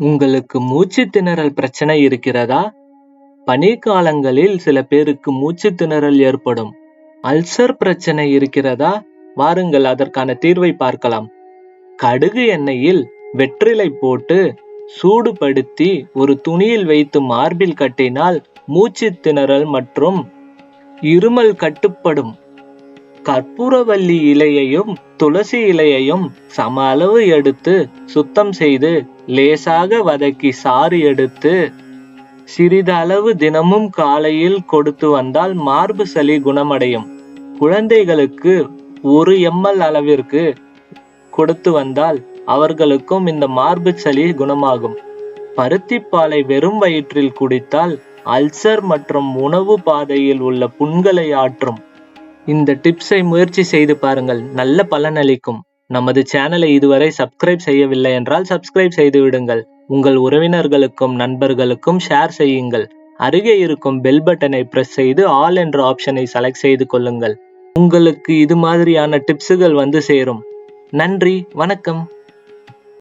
உங்களுக்கு மூச்சு திணறல் பிரச்சனை இருக்கிறதா? பனிக்காலங்களில் சில பேருக்கு மூச்சு திணறல் ஏற்படும். அல்சர் பிரச்சனை இருக்கிறதா? வாருங்கள் அதற்கான தீர்வை பார்க்கலாம். கடுகு எண்ணெயில் வெற்றிலை போட்டு சூடுபடுத்தி ஒரு துணியில் வைத்து மார்பில் கட்டினால் மூச்சு திணறல் மற்றும் இருமல் கட்டுப்படும். கற்பூரவல்லி இலையையும் துளசி இலையையும் சம அளவு எடுத்து சுத்தம் செய்து லேசாக வதக்கி சாறு எடுத்து சிறிதளவு தினமும் காலையில் கொடுத்து வந்தால் மார்பு சளி குணமடையும். குழந்தைகளுக்கு ஒரு எம்எல் அளவிற்கு கொடுத்து வந்தால் அவர்களுக்கும் இந்த மார்பு சளி குணமாகும். பருத்திப்பாலை வெறும் வயிற்றில் குடித்தால் அல்சர் மற்றும் உணவு பாதையில் உள்ள புண்களை ஆற்றும். இந்த டிப்ஸை முயற்சி செய்து பாருங்கள் நல்ல பலனளிக்கும். நமது சேனலை இதுவரை சப்ஸ்கிரைப் செய்யவில்லை என்றால் சப்ஸ்கிரைப் செய்து விடுங்கள். உங்கள் உறவினர்களுக்கும் நண்பர்களுக்கும் ஷேர் செய்யுங்கள். அருகே இருக்கும் பெல் பட்டனை பிரஸ் செய்து ஆல் என்ற ஆப்ஷனை செலக்ட் செய்து கொள்ளுங்கள். உங்களுக்கு இது மாதிரியான டிப்ஸுகள் வந்து சேரும். நன்றி வணக்கம்.